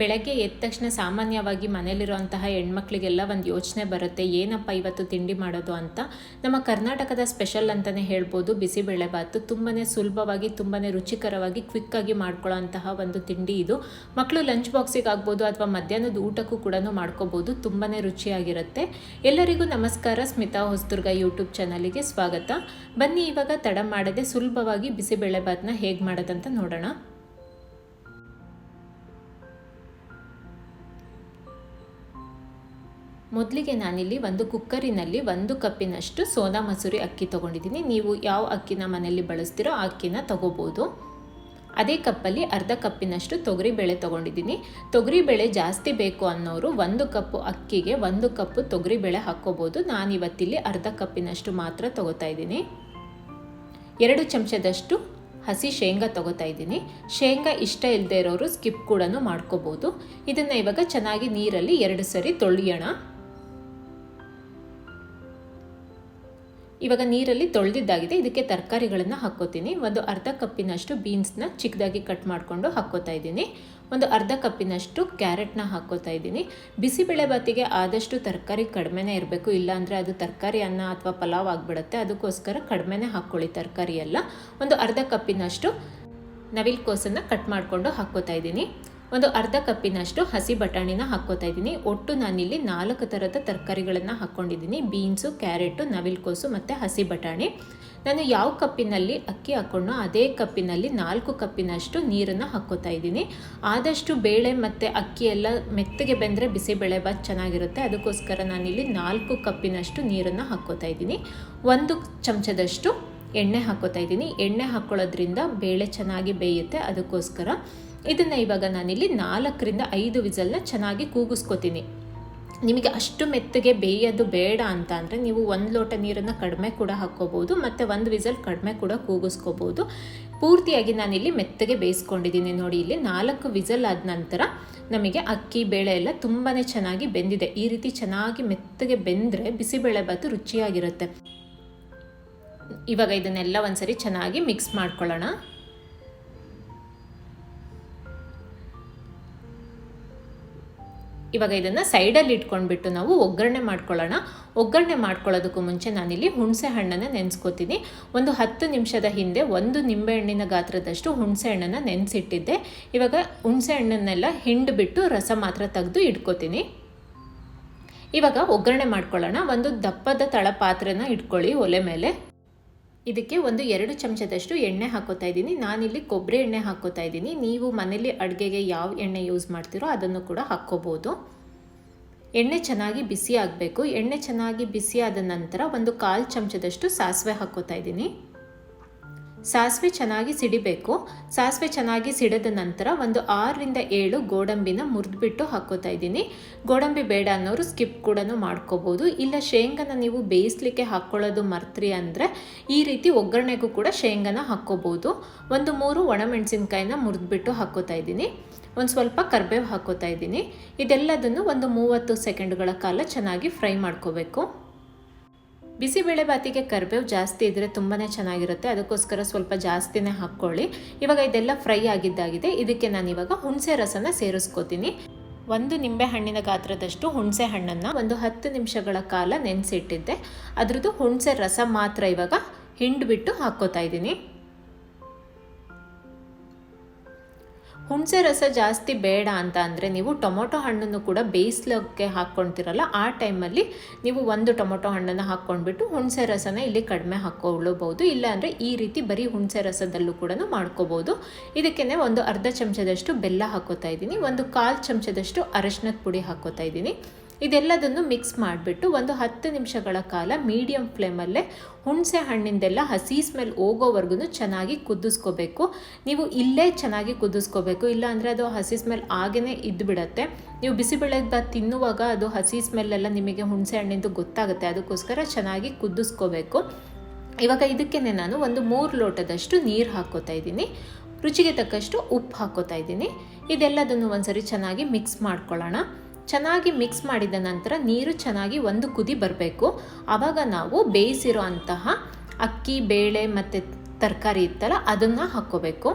ಬೆಳಗ್ಗೆ ಎದ್ದ ತಕ್ಷಣ ಸಾಮಾನ್ಯವಾಗಿ ಮನೇಲಿರುವಂತಹ ಹೆಣ್ಮಕ್ಳಿಗೆಲ್ಲ ಒಂದು ಯೋಚನೆ ಬರುತ್ತೆ, ಏನಪ್ಪ ಇವತ್ತು ತಿಂಡಿ ಮಾಡೋದು ಅಂತ. ನಮ್ಮ ಕರ್ನಾಟಕದ ಸ್ಪೆಷಲ್ ಅಂತಲೇ ಹೇಳ್ಬೋದು ಬಿಸಿಬೇಳೆಬಾತು ತುಂಬಾ ಸುಲಭವಾಗಿ ತುಂಬಾ ರುಚಿಕರವಾಗಿ ಕ್ವಿಕ್ಕಾಗಿ ಮಾಡ್ಕೊಳ್ಳೋ ಅಂತಹ ಒಂದು ತಿಂಡಿ ಇದು. ಮಕ್ಕಳು ಲಂಚ್ ಬಾಕ್ಸಿಗೆ ಆಗ್ಬೋದು ಅಥವಾ ಮಧ್ಯಾಹ್ನದ ಊಟಕ್ಕೂ ಕೂಡ ಮಾಡ್ಕೋಬೋದು ತುಂಬಾ ರುಚಿಯಾಗಿರುತ್ತೆ. ಎಲ್ಲರಿಗೂ ನಮಸ್ಕಾರ, ಸ್ಮಿತಾ ಹೊಸದುರ್ಗ ಯೂಟ್ಯೂಬ್ ಚಾನಲಿಗೆ ಸ್ವಾಗತ. ಬನ್ನಿ ಇವಾಗ ತಡ ಮಾಡದೆ ಸುಲಭವಾಗಿ ಬಿಸಿಬೇಳೆಬಾತನ್ನ ಹೇಗೆ ಮಾಡೋದಂತ ನೋಡೋಣ. ಮೊದಲಿಗೆ ನಾನಿಲ್ಲಿ ಒಂದು ಕುಕ್ಕರಿನಲ್ಲಿ ಒಂದು ಕಪ್ಪಿನಷ್ಟು ಸೋನಾ ಮಸೂರಿ ಅಕ್ಕಿ ತೊಗೊಂಡಿದ್ದೀನಿ. ನೀವು ಯಾವ ಅಕ್ಕಿನ ಮನೆಯಲ್ಲಿ ಬಳಸ್ತೀರೋ ಆ ಅಕ್ಕಿನ ತೊಗೋಬೋದು. ಅದೇ ಕಪ್ಪಲ್ಲಿ ಅರ್ಧ ಕಪ್ಪಿನಷ್ಟು ತೊಗರಿಬೇಳೆ ತೊಗೊಂಡಿದ್ದೀನಿ. ತೊಗರಿಬೇಳೆ ಜಾಸ್ತಿ ಬೇಕು ಅನ್ನೋರು ಒಂದು ಕಪ್ಪು ಅಕ್ಕಿಗೆ ಒಂದು ಕಪ್ಪು ತೊಗರಿಬೇಳೆ ಹಾಕ್ಕೋಬೋದು. ನಾನಿವತ್ತಿಲ್ಲಿ ಅರ್ಧ ಕಪ್ಪಿನಷ್ಟು ಮಾತ್ರ ತೊಗೋತಾ ಇದ್ದೀನಿ. ಎರಡು ಚಮಚದಷ್ಟು ಹಸಿ ಶೇಂಗಾ ತೊಗೋತಾ ಇದ್ದೀನಿ. ಶೇಂಗಾ ಇಷ್ಟ ಇಲ್ಲದೆ ಇರೋರು ಸ್ಕಿಪ್ ಕೂಡ ಮಾಡ್ಕೋಬೋದು. ಇದನ್ನು ಇವಾಗ ಚೆನ್ನಾಗಿ ನೀರಲ್ಲಿ ಎರಡು ಸರಿ ತೊಳೆಯೋಣ. ಇವಾಗ ನೀರಲ್ಲಿ ತೊಳೆದಿದ್ದಾಗಿದೆ. ಇದಕ್ಕೆ ತರಕಾರಿಗಳನ್ನು ಹಾಕ್ಕೋತೀನಿ. ಒಂದು ಅರ್ಧ ಕಪ್ಪಿನಷ್ಟು ಬೀನ್ಸ್ನ ಚಿಕ್ಕದಾಗಿ ಕಟ್ ಮಾಡಿಕೊಂಡು ಹಾಕ್ಕೋತಾ ಇದ್ದೀನಿ. ಒಂದು ಅರ್ಧ ಕಪ್ಪಿನಷ್ಟು ಕ್ಯಾರೆಟ್ನ ಹಾಕ್ಕೋತಾ ಇದ್ದೀನಿ. ಬಿಸಿಬೇಳೆಭಾತಿಗೆ ಆದಷ್ಟು ತರಕಾರಿ ಕಡಿಮೆನೇ ಇರಬೇಕು. ಇಲ್ಲಾಂದರೆ ಅದು ತರಕಾರಿ ಅನ್ನ ಅಥವಾ ಪಲಾವ್ ಆಗಿಬಿಡುತ್ತೆ. ಅದಕ್ಕೋಸ್ಕರ ಕಡಿಮೆನೇ ಹಾಕ್ಕೊಳ್ಳಿ ತರಕಾರಿ ಎಲ್ಲ. ಒಂದು ಅರ್ಧ ಕಪ್ಪಿನಷ್ಟು ನವಿಲ್ ಕೋಸನ್ನು ಕಟ್ ಮಾಡಿಕೊಂಡು ಹಾಕ್ಕೋತಾ ಇದ್ದೀನಿ. ಒಂದು ಅರ್ಧ ಕಪ್ಪಿನಷ್ಟು ಹಸಿ ಬಟಾಣಿನ ಹಾಕ್ಕೋತಾ ಇದ್ದೀನಿ. ಒಟ್ಟು ನಾನಿಲ್ಲಿ ನಾಲ್ಕು ಥರದ ತರಕಾರಿಗಳನ್ನು ಹಾಕ್ಕೊಂಡಿದ್ದೀನಿ. ಬೀನ್ಸು, ಕ್ಯಾರೆಟು, ನವಿಲ್ಕೋಸು ಮತ್ತು ಹಸಿ ಬಟಾಣಿ. ನಾನು ಯಾವ ಕಪ್ಪಿನಲ್ಲಿ ಅಕ್ಕಿ ಹಾಕ್ಕೊಂಡು ಅದೇ ಕಪ್ಪಿನಲ್ಲಿ ನಾಲ್ಕು ಕಪ್ಪಿನಷ್ಟು ನೀರನ್ನು ಹಾಕ್ಕೋತಾ ಇದ್ದೀನಿ. ಆದಷ್ಟು ಬೇಳೆ ಮತ್ತು ಅಕ್ಕಿ ಎಲ್ಲ ಮೆತ್ತಗೆ ಬೆಂದರೆ ಬಿಸಿಬೇಳೆ ಬಾತ್ ಚೆನ್ನಾಗಿರುತ್ತೆ. ಅದಕ್ಕೋಸ್ಕರ ನಾನಿಲ್ಲಿ ನಾಲ್ಕು ಕಪ್ಪಿನಷ್ಟು ನೀರನ್ನು ಹಾಕ್ಕೋತಾ ಇದ್ದೀನಿ. ಒಂದು ಚಮಚದಷ್ಟು ಎಣ್ಣೆ ಹಾಕ್ಕೋತಾ ಇದ್ದೀನಿ. ಎಣ್ಣೆ ಹಾಕ್ಕೊಳ್ಳೋದ್ರಿಂದ ಬೇಳೆ ಚೆನ್ನಾಗಿ ಬೇಯುತ್ತೆ. ಅದಕ್ಕೋಸ್ಕರ ಇದನ್ನು ಇವಾಗ ನಾನಿಲ್ಲಿ ನಾಲ್ಕರಿಂದ ಐದು ವಿಸಲ್ನ ಚೆನ್ನಾಗಿ ಕೂಗಿಸ್ಕೊತೀನಿ. ನಿಮಗೆ ಅಷ್ಟು ಮೆತ್ತಗೆ ಬೇಯೋದು ಬೇಡ ಅಂತ ಅಂದರೆ ನೀವು ಒಂದು ಲೋಟ ನೀರನ್ನು ಕಡಿಮೆ ಕೂಡ ಹಾಕ್ಕೋಬೋದು, ಮತ್ತು ಒಂದು ವಿಸಲ್ ಕಡಿಮೆ ಕೂಡ ಕೂಗಿಸ್ಕೋಬೋದು. ಪೂರ್ತಿಯಾಗಿ ನಾನಿಲ್ಲಿ ಮೆತ್ತಗೆ ಬೇಯಿಸ್ಕೊಂಡಿದ್ದೀನಿ ನೋಡಿ, ಇಲ್ಲಿ ನಾಲ್ಕು ವಿಸಲ್ ಆದ ನಂತರ ನಮಗೆ ಅಕ್ಕಿ, ಬೇಳೆ ಎಲ್ಲ ತುಂಬಾ ಚೆನ್ನಾಗಿ ಬೆಂದಿದೆ. ಈ ರೀತಿ ಚೆನ್ನಾಗಿ ಮೆತ್ತಗೆ ಬೆಂದರೆ ಬಿಸಿಬೇಳೆಬಾತು ರುಚಿಯಾಗಿರುತ್ತೆ. ಇವಾಗ ಇದನ್ನೆಲ್ಲ ಒಂದ್ಸರಿ ಚೆನ್ನಾಗಿ ಮಿಕ್ಸ್ ಮಾಡ್ಕೊಳ್ಳೋಣ. ಇವಾಗ ಇದನ್ನು ಸೈಡಲ್ಲಿ ಇಟ್ಕೊಂಡ್ಬಿಟ್ಟು ನಾವು ಒಗ್ಗರಣೆ ಮಾಡ್ಕೊಳ್ಳೋಣ. ಒಗ್ಗರಣೆ ಮಾಡ್ಕೊಳ್ಳೋದಕ್ಕೂ ಮುಂಚೆ ನಾನಿಲ್ಲಿ ಹುಣಸೆ ಹಣ್ಣನ್ನು ನೆನೆಸ್ಕೋತೀನಿ. ಒಂದು ಹತ್ತು ನಿಮಿಷದ ಹಿಂದೆ ಒಂದು ನಿಂಬೆಹಣ್ಣಿನ ಗಾತ್ರದಷ್ಟು ಹುಣಸೆ ಹಣ್ಣನ್ನು ನೆನೆಸಿಟ್ಟಿದ್ದೆ. ಇವಾಗ ಹುಣಸೆ ಹಣ್ಣನ್ನೆಲ್ಲ ಹಿಂಡ್ಬಿಟ್ಟು ರಸ ಮಾತ್ರ ತೆಗೆದು ಇಟ್ಕೋತೀನಿ. ಇವಾಗ ಒಗ್ಗರಣೆ ಮಾಡ್ಕೊಳ್ಳೋಣ. ಒಂದು ದಪ್ಪದ ತಳ ಪಾತ್ರೆನ ಇಟ್ಕೊಳ್ಳಿ ಒಲೆ ಮೇಲೆ. ಇದಕ್ಕೆ ಒಂದು ಎರಡು ಚಮಚದಷ್ಟು ಎಣ್ಣೆ ಹಾಕೋತಾ ಇದ್ದೀನಿ. ನಾನಿಲ್ಲಿ ಕೊಬ್ಬರಿ ಎಣ್ಣೆ ಹಾಕೋತಾ ಇದ್ದೀನಿ. ನೀವು ಮನೇಲಿ ಅಡುಗೆಗೆ ಯಾವ ಎಣ್ಣೆ ಯೂಸ್ ಮಾಡ್ತೀರೋ ಅದನ್ನು ಕೂಡ ಹಾಕ್ಕೋಬೋದು. ಎಣ್ಣೆ ಚೆನ್ನಾಗಿ ಬಿಸಿ ಆಗಬೇಕು. ಎಣ್ಣೆ ಚೆನ್ನಾಗಿ ಬಿಸಿ ಆದ ನಂತರ ಒಂದು ಕಾಲು ಚಮಚದಷ್ಟು ಸಾಸಿವೆ ಹಾಕೋತಾ ಇದ್ದೀನಿ. ಸಾಸಿವೆ ಚೆನ್ನಾಗಿ ಸಿಡಿಬೇಕು. ಸಾಸಿವೆ ಚೆನ್ನಾಗಿ ಸಿಡಿದ ನಂತರ ಒಂದು ಆರರಿಂದ ಏಳು ಗೋಡಂಬಿನ ಮುರಿದ್ಬಿಟ್ಟು ಹಾಕೋತಾ ಇದ್ದೀನಿ. ಗೋಡಂಬಿ ಬೇಡ ಅನ್ನೋರು ಸ್ಕಿಪ್ ಕೂಡ ಮಾಡ್ಕೋಬೋದು. ಇಲ್ಲ ಶೇಂಗನ ನೀವು ಬೇಯಿಸ್ಲಿಕ್ಕೆ ಹಾಕ್ಕೊಳ್ಳೋದು ಮರ್ತ್ರಿ ಅಂದರೆ ಈ ರೀತಿ ಒಗ್ಗರಣೆಗೂ ಕೂಡ ಶೇಂಗನ ಹಾಕ್ಕೋಬೋದು. ಒಂದು ಮೂರು ಒಣಮೆಣಸಿನ್ಕಾಯಿನ ಮುರಿದ್ಬಿಟ್ಟು ಹಾಕೋತಾ ಇದ್ದೀನಿ. ಒಂದು ಸ್ವಲ್ಪ ಕರ್ಬೇವು ಹಾಕೋತಾ ಇದ್ದೀನಿ. ಇದೆಲ್ಲದನ್ನು ಒಂದು ಮೂವತ್ತು ಸೆಕೆಂಡ್ಗಳ ಕಾಲ ಚೆನ್ನಾಗಿ ಫ್ರೈ ಮಾಡ್ಕೋಬೇಕು. ಬಿಸಿಬೇಳೆಭಾತಿಗೆ ಕರಿಬೇವು ಜಾಸ್ತಿ ಇದ್ದರೆ ತುಂಬಾ ಚೆನ್ನಾಗಿರುತ್ತೆ. ಅದಕ್ಕೋಸ್ಕರ ಸ್ವಲ್ಪ ಜಾಸ್ತಿನೇ ಹಾಕ್ಕೊಳ್ಳಿ. ಇವಾಗ ಇದೆಲ್ಲ ಫ್ರೈ ಆಗಿದ್ದಾಗಿದೆ. ಇದಕ್ಕೆ ನಾನು ಇವಾಗ ಹುಣಸೆ ರಸನ ಸೇರಿಸ್ಕೋತೀನಿ. ಒಂದು ನಿಂಬೆ ಹಣ್ಣಿನ ಗಾತ್ರದಷ್ಟು ಹುಣಸೆ ಹಣ್ಣನ್ನು ಒಂದು ಹತ್ತು ನಿಮಿಷಗಳ ಕಾಲ ನೆನೆಸಿಟ್ಟಿದ್ದೆ. ಅದ್ರದ್ದು ಹುಣಸೆ ರಸ ಮಾತ್ರ ಇವಾಗ ಹಿಂಡ್ಬಿಟ್ಟು ಹಾಕ್ಕೋತಾ ಇದ್ದೀನಿ. ಹುಣಸೆ ರಸ ಜಾಸ್ತಿ ಬೇಡ ಅಂತ ಅಂದರೆ ನೀವು ಟೊಮೊಟೊ ಹಣ್ಣನ್ನು ಕೂಡ ಬೇಯಿಸ್ಲಕ್ಕೆ ಹಾಕ್ಕೊಳ್ತಿರಲ್ಲ ಆ ಟೈಮಲ್ಲಿ ನೀವು ಒಂದು ಟೊಮೊಟೊ ಹಣ್ಣನ್ನು ಹಾಕ್ಕೊಂಡ್ಬಿಟ್ಟು ಹುಣಸೆ ರಸನ ಇಲ್ಲಿ ಕಡಿಮೆ ಹಾಕ್ಕೊಳ್ಳಬಹುದು. ಇಲ್ಲಾಂದರೆ ಈ ರೀತಿ ಬರೀ ಹುಣಸೆ ರಸದಲ್ಲೂ ಕೂಡ ಮಾಡ್ಕೋಬೋದು. ಇದಕ್ಕೇ ಒಂದು ಅರ್ಧ ಚಮಚದಷ್ಟು ಬೆಲ್ಲ ಹಾಕೋತಾ ಇದ್ದೀನಿ, ಒಂದು ಕಾಲು ಚಮಚದಷ್ಟು ಅರಶಿನದ ಪುಡಿ ಹಾಕೋತಾ ಇದ್ದೀನಿ. ಇದೆಲ್ಲದನ್ನು ಮಿಕ್ಸ್ ಮಾಡಿಬಿಟ್ಟು ಒಂದು ಹತ್ತು ನಿಮಿಷಗಳ ಕಾಲ ಮೀಡಿಯಂ ಫ್ಲೇಮಲ್ಲೇ ಹುಣಸೆ ಹಣ್ಣಿಂದೆಲ್ಲ ಹಸಿ ಸ್ಮೆಲ್ ಹೋಗೋವರೆಗೂ ಚೆನ್ನಾಗಿ ಕುದಿಸ್ಕೋಬೇಕು. ನೀವು ಇಲ್ಲೇ ಚೆನ್ನಾಗಿ ಕುದಿಸ್ಕೋಬೇಕು. ಇಲ್ಲಾಂದರೆ ಅದು ಹಸಿ ಸ್ಮೆಲ್ ಆಗೇ ಇದ್ದುಬಿಡತ್ತೆ ನೀವು ಬಿಸಿಬೇಳೆದ ತಿನ್ನುವಾಗ ಅದು ಹಸಿ ಸ್ಮೆಲ್ಲೆಲ್ಲ ನಿಮಗೆ ಹುಣಸೆ ಹಣ್ಣಿಂದು ಗೊತ್ತಾಗುತ್ತೆ. ಅದಕ್ಕೋಸ್ಕರ ಚೆನ್ನಾಗಿ ಕುದಿಸ್ಕೋಬೇಕು. ಇವಾಗ ಇದಕ್ಕೆ ನಾನು ಒಂದು ಮೂರು ಲೋಟದಷ್ಟು ನೀರು ಹಾಕ್ಕೋತಾ ಇದ್ದೀನಿ. ರುಚಿಗೆ ತಕ್ಕಷ್ಟು ಉಪ್ಪು ಹಾಕೋತಾ ಇದ್ದೀನಿ. ಇದೆಲ್ಲದನ್ನು ಒಂದ್ಸರಿ ಚೆನ್ನಾಗಿ ಮಿಕ್ಸ್ ಮಾಡ್ಕೊಳ್ಳೋಣ. ಚೆನ್ನಾಗಿ ಮಿಕ್ಸ್ ಮಾಡಿದ ನಂತರ ನೀರು ಚೆನ್ನಾಗಿ ಒಂದು ಕುದಿ ಬರಬೇಕು. ಆವಾಗ ನಾವು ಬೇಯಿಸಿರೋ ಅಂತಹ ಅಕ್ಕಿ, ಬೇಳೆ ಮತ್ತು ತರಕಾರಿ ಇತ್ತಲ್ಲ, ಅದನ್ನು ಹಾಕ್ಕೋಬೇಕು.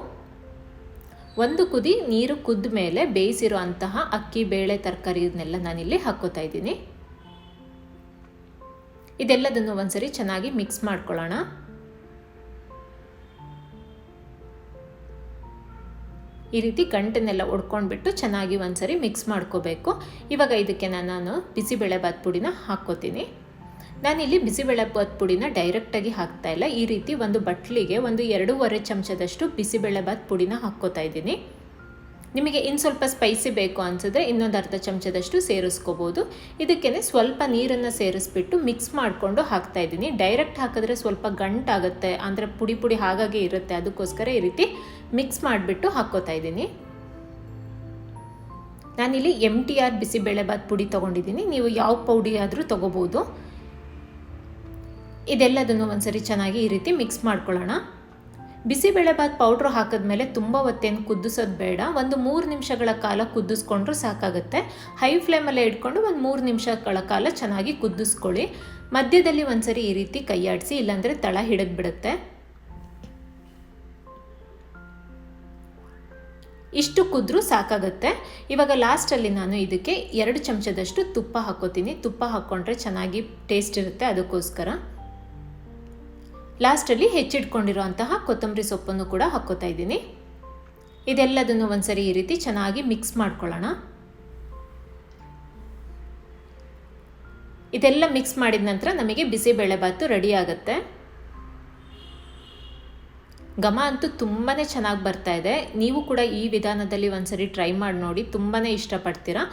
ಒಂದು ಕುದಿ ನೀರು ಕುದ್ದ ಮೇಲೆ ಬೇಯಿಸಿರೋ ಅಂತಹ ಅಕ್ಕಿ, ಬೇಳೆ, ತರಕಾರಿ ಇದನ್ನೆಲ್ಲ ನಾನಿಲ್ಲಿ ಹಾಕ್ಕೋತಾ ಇದ್ದೀನಿ. ಇದೆಲ್ಲದನ್ನು ಒಂದ್ಸರಿ ಚೆನ್ನಾಗಿ ಮಿಕ್ಸ್ ಮಾಡ್ಕೊಳ್ಳೋಣ. ಈ ರೀತಿ ಗಂಟನ್ನೆಲ್ಲ ಒಡ್ಕೊಂಡ್ಬಿಟ್ಟು ಚೆನ್ನಾಗಿ ಒಂದ್ಸರಿ ಮಿಕ್ಸ್ ಮಾಡ್ಕೋಬೇಕು. ಇವಾಗ ಇದಕ್ಕೆ ನಾನು ಬಿಸಿಬೇಳೆಬಾತ್ ಪುಡಿನ ಹಾಕ್ಕೋತೀನಿ. ನಾನಿಲ್ಲಿ ಬಿಸಿಬೇಳೆಬಾತ್ ಪುಡಿನ ಡೈರೆಕ್ಟಾಗಿ ಹಾಕ್ತಾ ಇಲ್ಲ. ಈ ರೀತಿ ಒಂದು ಬಟ್ಲಿಗೆ ಒಂದು ಎರಡೂವರೆ ಚಮಚದಷ್ಟು ಬಿಸಿಬೇಳೆಬಾತ್ ಪುಡಿನ ಹಾಕ್ಕೋತಾ ಇದ್ದೀನಿ. ನಿಮಗೆ ಇನ್ನು ಸ್ವಲ್ಪ ಸ್ಪೈಸಿ ಬೇಕು ಅನಿಸಿದ್ರೆ ಇನ್ನೊಂದು ಅರ್ಧ ಚಮಚದಷ್ಟು ಸೇರಿಸ್ಕೋಬೋದು. ಇದಕ್ಕೇ ಸ್ವಲ್ಪ ನೀರನ್ನು ಸೇರಿಸ್ಬಿಟ್ಟು ಮಿಕ್ಸ್ ಮಾಡಿಕೊಂಡು ಹಾಕ್ತಾ ಇದ್ದೀನಿ. ಡೈರೆಕ್ಟ್ ಹಾಕಿದ್ರೆ ಸ್ವಲ್ಪ ಗಂಟಾಗುತ್ತೆ, ಅಂದರೆ ಪುಡಿ ಪುಡಿ ಹಾಗಾಗಿ ಇರುತ್ತೆ. ಅದಕ್ಕೋಸ್ಕರ ಈ ರೀತಿ ಮಿಕ್ಸ್ ಮಾಡಿಬಿಟ್ಟು ಹಾಕ್ಕೋತಾ ಇದ್ದೀನಿ. ನಾನಿಲ್ಲಿ ಎಂ ಟಿ ಆರ್ ಬಿಸಿಬೇಳೆಬಾತ್ ಪುಡಿ ತೊಗೊಂಡಿದ್ದೀನಿ. ನೀವು ಯಾವ ಪೌಡಿ ಆದರೂ ತೊಗೋಬೋದು. ಇದೆಲ್ಲದನ್ನು ಒಂದ್ಸರಿ ಚೆನ್ನಾಗಿ ಈ ರೀತಿ ಮಿಕ್ಸ್ ಮಾಡ್ಕೊಳ್ಳೋಣ. ಬಿಸಿಬೇಳೆಬಾತ್ ಪೌಡ್ರ್ ಹಾಕಿದ್ಮೇಲೆ ತುಂಬ ಹೊತ್ತೇನು ಕುದಿಸೋದು ಬೇಡ. ಒಂದು ಮೂರು ನಿಮಿಷಗಳ ಕಾಲ ಕುದಿಸ್ಕೊಂಡ್ರೂ ಸಾಕಾಗುತ್ತೆ. ಹೈ ಫ್ಲೇಮಲ್ಲೇ ಇಟ್ಕೊಂಡು ಒಂದು ಮೂರು ನಿಮಿಷಗಳ ಕಾಲ ಚೆನ್ನಾಗಿ ಕುದಿಸ್ಕೊಳ್ಳಿ. ಮಧ್ಯದಲ್ಲಿ ಒಂದ್ಸರಿ ಈ ರೀತಿ ಕೈಯಾಡಿಸಿ, ಇಲ್ಲಾಂದರೆ ತಳ ಹಿಡಿದ್ಬಿಡುತ್ತೆ. ಇಷ್ಟು ಕುದ್ರೂ ಸಾಕಾಗುತ್ತೆ. ಇವಾಗ ಲಾಸ್ಟಲ್ಲಿ ನಾನು ಇದಕ್ಕೆ ಎರಡು ಚಮಚದಷ್ಟು ತುಪ್ಪ ಹಾಕೋತೀನಿ. ತುಪ್ಪ ಹಾಕ್ಕೊಂಡ್ರೆ ಚೆನ್ನಾಗಿ ಟೇಸ್ಟ್ ಇರುತ್ತೆ ಅದಕ್ಕೋಸ್ಕರ. ಲಾಸ್ಟಲ್ಲಿ ಹೆಚ್ಚಿಟ್ಕೊಂಡಿರುವಂತಹ ಕೊತ್ತಂಬರಿ ಸೊಪ್ಪನ್ನು ಕೂಡ ಹಾಕ್ಕೋತಾ ಇದ್ದೀನಿ. ಇದೆಲ್ಲದನ್ನು ಒಂದ್ಸರಿ ಈ ರೀತಿ ಚೆನ್ನಾಗಿ ಮಿಕ್ಸ್ ಮಾಡ್ಕೊಳ್ಳೋಣ. ಇದೆಲ್ಲ ಮಿಕ್ಸ್ ಮಾಡಿದ ನಂತರ ನಮಗೆ ಬಿಸಿಬೇಳೆಬಾತು ರೆಡಿ ಆಗುತ್ತೆ. ಘಮ ಅಂತೂ ತುಂಬಾ ಚೆನ್ನಾಗಿ ಬರ್ತಾ ಇದೆ. ನೀವು ಕೂಡ ಈ ವಿಧಾನದಲ್ಲಿ ಒಂದ್ಸರಿ ಟ್ರೈ ಮಾಡಿ ನೋಡಿ ತುಂಬಾ ಇಷ್ಟಪಡ್ತೀರಾ?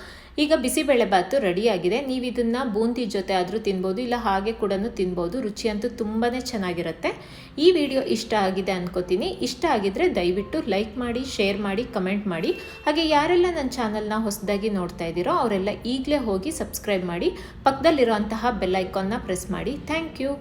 ಈಗ ಬಿಸಿಬೇಳೆಬಾತು ರೆಡಿಯಾಗಿದೆ ನೀವು ಇದನ್ನು ಬೂಂದಿ ಜೊತೆ ಆದರೂ ತಿನ್ಬೋದು, ಇಲ್ಲ ಹಾಗೆ ಕೂಡ ತಿನ್ಬೋದು. ರುಚಿ ಅಂತೂ ತುಂಬಾ ಚೆನ್ನಾಗಿರುತ್ತೆ. ಈ ವಿಡಿಯೋ ಇಷ್ಟ ಆಗಿದೆ ಅನ್ಕೋತೀನಿ. ಇಷ್ಟ ಆಗಿದ್ರೆ ದಯವಿಟ್ಟು ಲೈಕ್ ಮಾಡಿ ಶೇರ್ ಮಾಡಿ ಕಮೆಂಟ್ ಮಾಡಿ. ಹಾಗೆ ಯಾರೆಲ್ಲ ನನ್ನ ಚಾನಲ್ನ ಹೊಸದಾಗಿ ನೋಡ್ತಾ ಇದ್ದೀರೋ, ಅವರೆಲ್ಲ ಈಗಲೇ ಹೋಗಿ ಸಬ್ಸ್ಕ್ರೈಬ್ ಮಾಡಿ. ಪಕ್ಕದಲ್ಲಿರುವಂತಹ ಬೆಲ್ ಐಕಾನ್ನ ಪ್ರೆಸ್ ಮಾಡಿ. Thank you